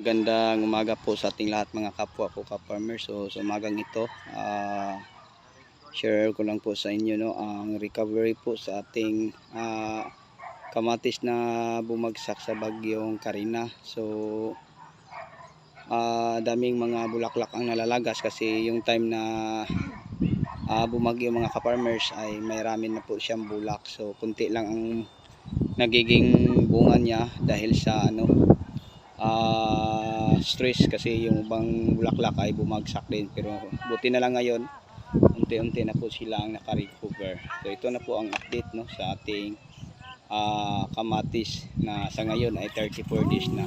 Magandang umaga po sa ating lahat mga kapwa ko ka-farmer. So sa umagang ito, ah, share ko lang po sa inyo no ang recovery po sa ating ah, kamatis na bumagsak sa bagyong Karina. So ah, daming mga bulaklak ang nalalagas kasi yung time na ah, bumagyo mga ka-farmers ay may rami na po siyang bulak. So kunti lang ang nagiging bunga niya dahil sa ano ah stress kasi yung ibang bulaklak ay bumagsak din. Pero buti na lang ngayon unti-unti na po sila ang naka-recover. So ito na po ang update no sa ating ah, kamatis na sa ngayon ay 34 days na.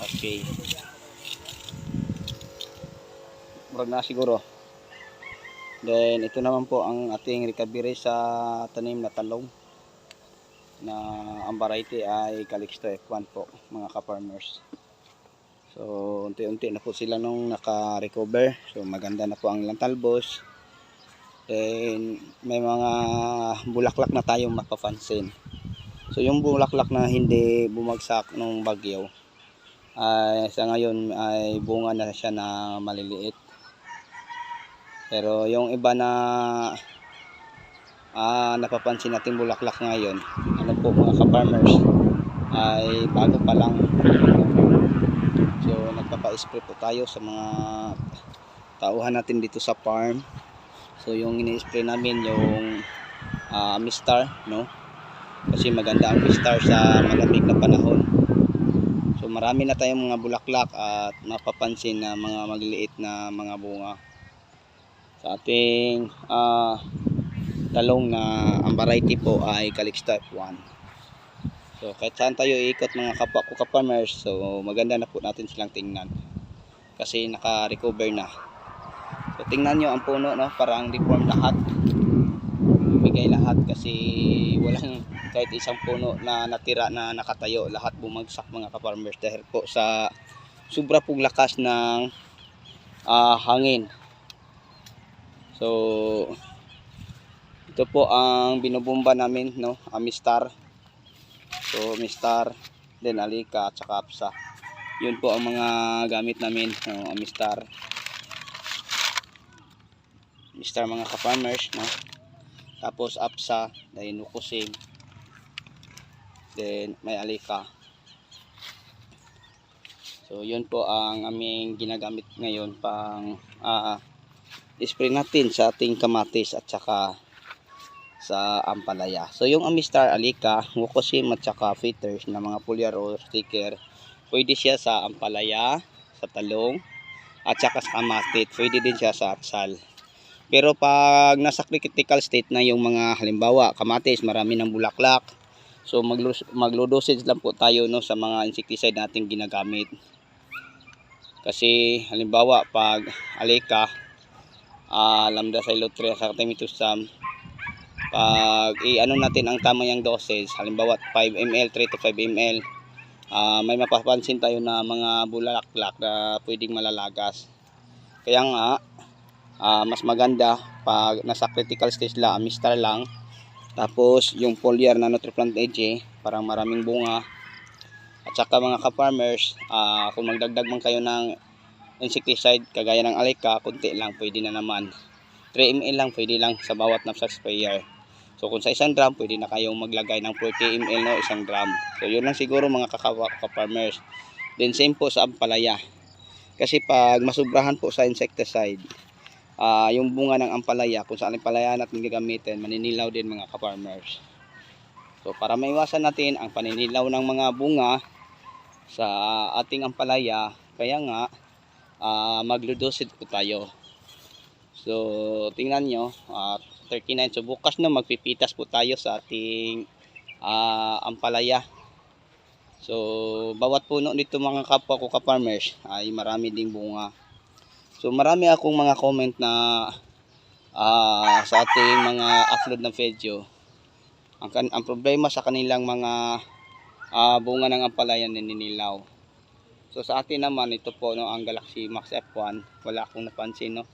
Okay. Murag na siguro. Then ito naman po ang ating recovery sa tanim na talong na ang variety ay Calixto F1 po mga ka-farmers. So unti-unti na po sila nung naka-recover. So maganda na po ang ilang talbos. Then may mga bulaklak na tayong mapapansin. So yung bulaklak na hindi bumagsak nung bagyo ay sa ngayon ay bunga na siya na maliliit. Pero yung iba na ah, napapansin natin bulaklak ngayon ano po mga ka-farmers ay bago pa lang. So nagpapa-spray po tayo sa mga tauhan natin dito sa farm. So yung ini-spray namin yung uh, Amistar no? Kasi maganda ang Amistar sa malamig na panahon. So marami na tayong mga bulaklak at mapapansin na mga magliliit na mga bunga. Sa ating ah talong na ang variety po ay Calixto F1. So kahit saan tayo iikot mga kapwa ko ka-farmers, so maganda na po natin silang tingnan. Kasi naka-recover na. So tingnan nyo ang puno, no? parang deform lahat. Bigay lahat kasi walang kahit isang puno na natira na nakatayo. Lahat bumagsak mga ka-farmers dahil po sa sobra pong lakas ng ah, hangin. So ito po ang binubumba namin, no? Amistar. So, Amistar, then Alika, at saka Apsa. Yun po ang mga gamit namin, no? Amistar. Amistar mga ka-farmers, no? Tapos Apsa, then Nukusing. Then may Alika. So, yun po ang aming ginagamit ngayon pang ah spray natin sa ating kamatis at saka sa ampalaya. So yung Amistar Alika, Wukosim at saka fitters na mga pulyar o sticker, pwede siya sa ampalaya, sa talong, at saka sa kamatit. Pwede din siya sa atsal. Pero pag nasa critical state na yung mga halimbawa, kamatis, marami ng bulaklak. So dosage lang po tayo no sa mga insecticide nating ginagamit. Kasi halimbawa pag alika, uh, lambda silotria sa timitusam, pag i-ano natin ang tamayang dosage halimbawa 5 ml 3 to 5 ml uh, may mapapansin tayo na mga bulaklak na pwedeng malalagas. Kaya nga uh, mas maganda pag nasa critical stage lang amistar lang. Tapos yung foliar na nutroplant edge parang maraming bunga. At saka mga ka-farmers uh, kung magdagdag man kayo ng insecticide kagaya ng alika kunti lang pwede na naman. 3 ml lang pwede lang sa bawat knapsack sprayer So kung sa isang drum, pwede na kayong maglagay ng 40 ml no, isang drum. So yun lang siguro mga kaka-farmers. Then same po sa ampalaya. Kasi pag masubrahan po sa insecticide, uh, yung bunga ng ampalaya, kung saan ampalaya natin gagamitin, maninilaw din mga ka-farmers. So para maiwasan natin ang paninilaw ng mga bunga sa ating ampalaya, kaya nga uh, magludosid po tayo. So tingnan nyo, uh, 39. So bukas na magpipitas po tayo sa ating uh, ampalaya. So bawat puno nito mga kapwa ko ka-farmers ay marami ding bunga. So marami akong mga comment na uh, sa ating mga upload ng video. Ang, ang problema sa kanilang mga uh, bunga ng ampalaya ninilaw. So sa atin naman ito po no ang Galaxy Max F1 wala akong napansin no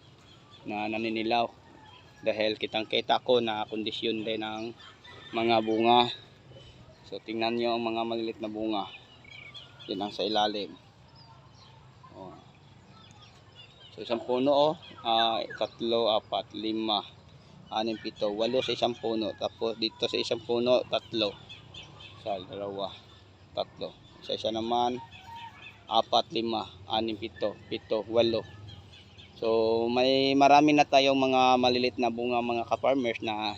na naninilaw dahil kitang kita ko na kondisyon din ng mga bunga so tingnan nyo ang mga malilit na bunga Yan ang sa ilalim. Oh. So isang puno oh, ah, tatlo, apat, lima, anim, pito, walo sa isang puno. Tapos dito sa isang puno, tatlo. Isa, dalawa, tatlo. Isa isa naman, apat, lima, anim, pito, pito, walo. So may marami na tayong mga malilit na bunga mga ka-farmers na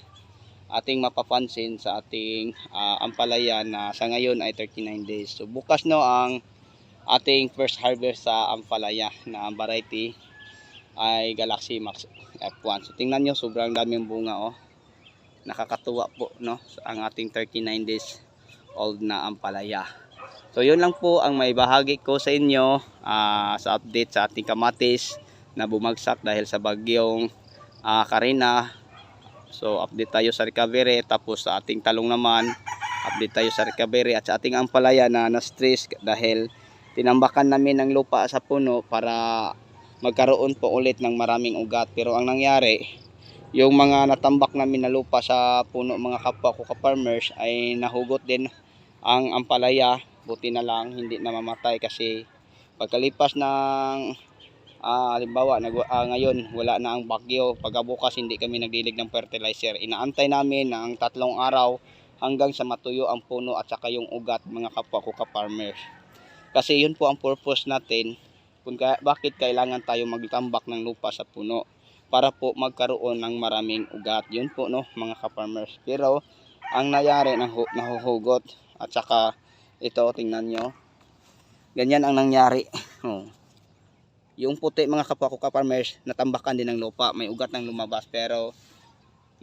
ating mapapansin sa ating ah, ampalaya na sa ngayon ay 39 days. So bukas no ang ating first harvest sa ampalaya na variety ay Galaxy Max F1. So tingnan nyo sobrang daming bunga oh. Nakakatuwa po no ang ating 39 days old na ampalaya. So yun lang po ang may bahagi ko sa inyo ah, sa update sa ating kamatis na bumagsak dahil sa bagyong ah, Karina. So update tayo sa recovery. Tapos sa ating talong naman update tayo sa recovery at sa ating ampalaya na na-stress dahil tinambakan namin ng lupa sa puno para magkaroon po ulit ng maraming ugat. Pero ang nangyari yung mga natambak namin na lupa sa puno mga kapwa ko ka-farmers ay nahugot din ang ampalaya. Buti na lang hindi na mamatay kasi pagkalipas ng Ah, halimbawa, nag, ah, ngayon wala na ang bagyo. Pagkabukas hindi kami nagdilig ng fertilizer. Inaantay namin ng tatlong araw hanggang sa matuyo ang puno at saka yung ugat mga kapwa ko ka-farmers. Kasi yun po ang purpose natin kung ka, bakit kailangan tayo magtambak ng lupa sa puno para po magkaroon ng maraming ugat. Yun po no mga ka-farmers. Pero ang nangyari nahu, nahuhugot at saka ito tingnan nyo. Ganyan ang nangyari. Oh yung puti mga kapwa ko ka-farmers natambakan din ng lupa. May ugat nang lumabas pero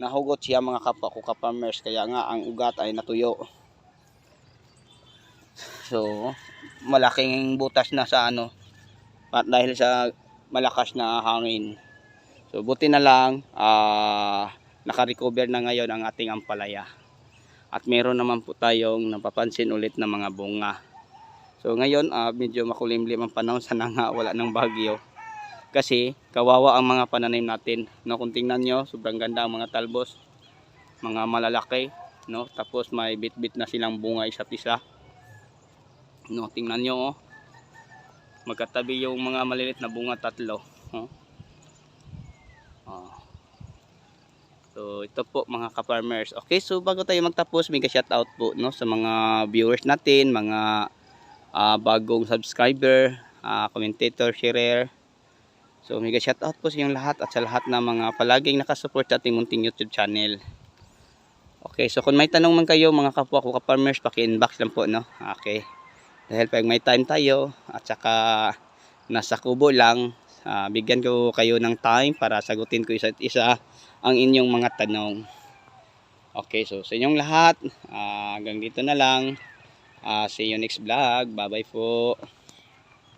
nahugot siya mga kapwa ko ka-farmers. Kaya nga ang ugat ay natuyo. So malaking butas na sa ano dahil sa malakas na hangin. So buti na lang ah nakarecover na ngayon ang ating ampalaya. At meron naman po tayong napapansin ulit na mga bunga So ngayon uh, medyo makulimlim ang panahon sana nga wala ng bagyo. Kasi kawawa ang mga pananim natin. No, kung tingnan nyo, sobrang ganda ang mga talbos. Mga malalaki. No? Tapos may bit-bit na silang bunga isa't isa. No, tingnan nyo oh. Magkatabi yung mga malilit na bunga tatlo. Oh. Oh. So ito po mga ka-farmers. Okay, so bago tayo magtapos, may shoutout po no sa mga viewers natin, mga uh, bagong subscriber, uh, commentator, sharer. So mega shout out po sa inyong lahat at sa lahat ng mga palaging nakasupport sa ating munting YouTube channel. Okay, so kung may tanong man kayo mga kapwa ko ka-farmers, paki-inbox lang po no. Okay. Dahil pag may time tayo at saka nasa kubo lang, uh, bigyan ko kayo ng time para sagutin ko isa't isa ang inyong mga tanong. Okay, so sa inyong lahat, uh, hanggang dito na lang. Uh, see you next vlog. Bye bye po.